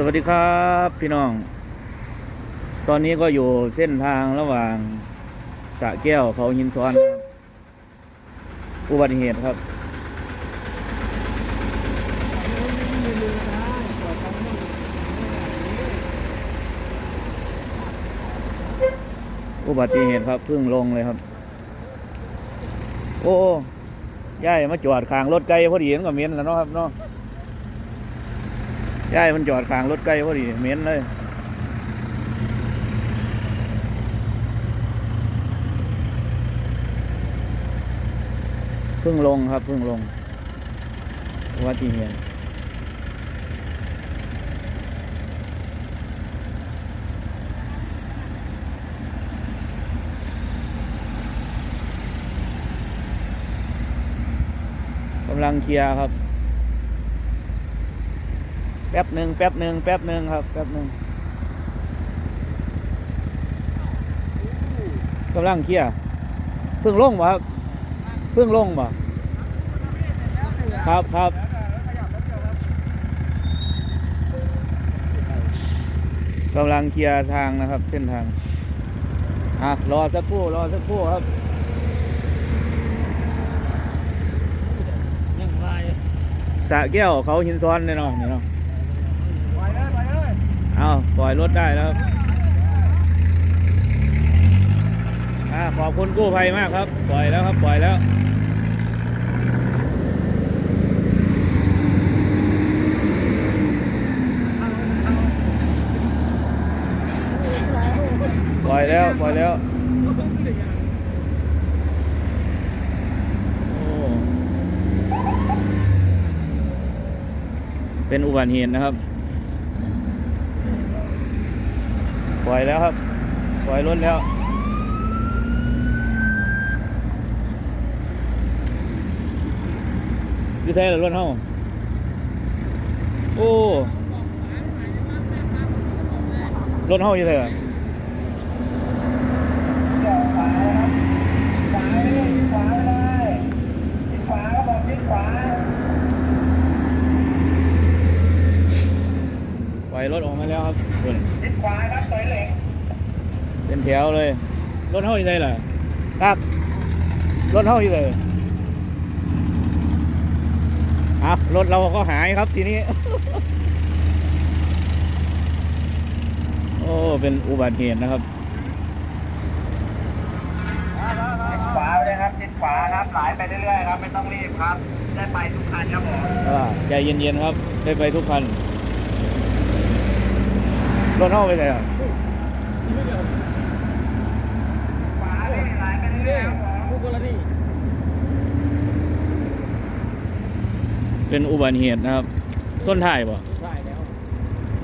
สวัสดีครับพี่น้อง ตอนนี้ก็อยู่เส้นทางระหว่างสะแก้วเขาหินซ้อนอุบัติเหตุครับ อุบัติเหตุครับเพิ่งลงเลยครับ โอ้ย่ายมาจอดข้างรถไกลพอดีมันก็เหม็นแล้วเนาะครับเนาะ ย่ายมันจอดข้างรถไกล้พอดีเหม็นเลยเพิ่งลงครับเพิ่งลงอุบัติเหตุกำลังเคลียร์ครับ แป๊บหนึ่งแป๊บหนึ่งแป๊บหนึ่งครับ แป๊บหนึ่งกำลังเคลียร์เพิ่งลงวะครับเพิ่งลงวะครับครับกำลังเคลียร์ทางนะครับ เส้นทางอะรอสักครู่รอสักครู่ครับยังไงสระแก้วเขาหินซ้อนแน่นอนนี่เนาะ ไปเลยไปเลย เอาปล่อยรถได้แล้วครับอขอบคุณกู้ภัยมากครับ ปล่อยแล้วครับ ปล่อยแล้วปล่อยแล้วปล่อยแล้วเป็นอุบัติเหตุนะครับ ปล่อยแล้วครับ ปล่อยรถแล้วอยู่ใช่หรือรถเฮาโอ้ รถเฮาอยู่ใช่เหรอขวาเลยขวาเลยขวาบอกทิศขวา ปล่อย รถออกมาแล้วครับคุณทิศขวาครับถอยเหล็กเป็นแถวเลย รถเฮาอยู่ใช่เหรอครับรถเฮาอยู่เลยอะรถเราก็หายครับทีนี้ โอ้ เป็นอุบัติเหตุนะครับทิศขวาเลยครับทิศขวาครับไหลไปเรื่อยๆครับ ไม่ต้องรีบครับ ได้ไปทุกคันครับผมอ่าใจเย็นๆครับ ได้ไปทุกคัน รถเท่าไปไหนอะขวาเลยไหลไปเรื่อยๆครับผมเป็นอุบัติเหตุนะครับส้นท้ายบ่ใช่แล้ว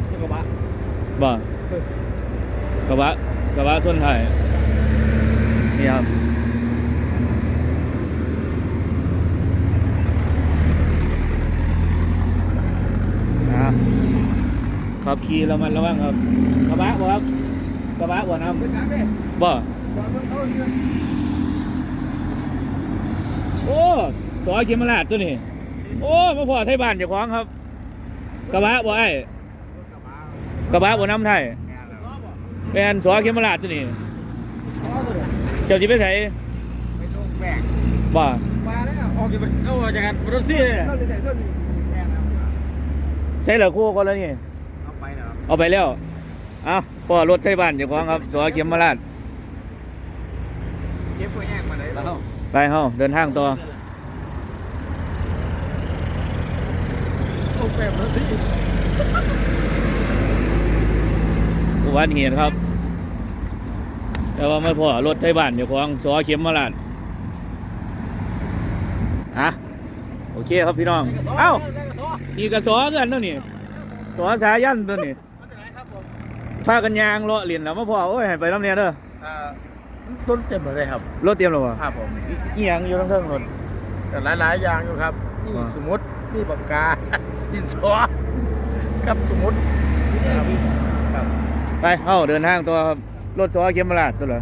ที่กระบะบ่กระบะกระบะส้นท้ายนี่ครับนะครับ ขับขี่ระมัดระวังครับกระบะบ่ครับกระบะบ่น้ขึ้นน้ำดิำบ่จอดบนเขาเรือโอ้สอเขียมราชตัวนี้โอ้มาพอไทยบ้านเจ้าของครับ กระบะบ่ไอ้กระบะบ่น้ำไทยเป็นสอเขียมราชตัวนี้เจ้าจิไปใส่ไปลงแบกบ่มาแล้วออกจากเอาจากกันรถซี่เลยใส่ส้นใช่เหรอคู่กันแล้วนี่ เอาไปเหรอเอาไปแล้วเอาพอรถไทยบ้านเจ้าของครับสอเขียมราชเก็บไว้แห้งมาเลยแล้วไปเฮาเดินทางต่อโอ้แบบรถซี่อุบัติเหตุครับ แต่ว่าไม่พอรถไทยบ้านเจ้าของสอเขียมราชอะโอเคครับพี่น้อง เอ้าอีกกระสอกันตัวนี่สอสายันตัวนี่ พากันยางเลาะเหรียญแล้วมาพอโอ้ยให้ไปลำเนียเด้อต้นเต็มเลยครับรถเตรียมแล้วบ่ครับผมอีหยังอยู่ทั้งเทิงรถแต่หลายๆอย่างอยู่ครับนี่อ่าสมุดนี่ปากกาดินสอกับสมุดครับครับไปเอ้าเดินทางตัวครับรถสอเข็มราชตัวเหรอ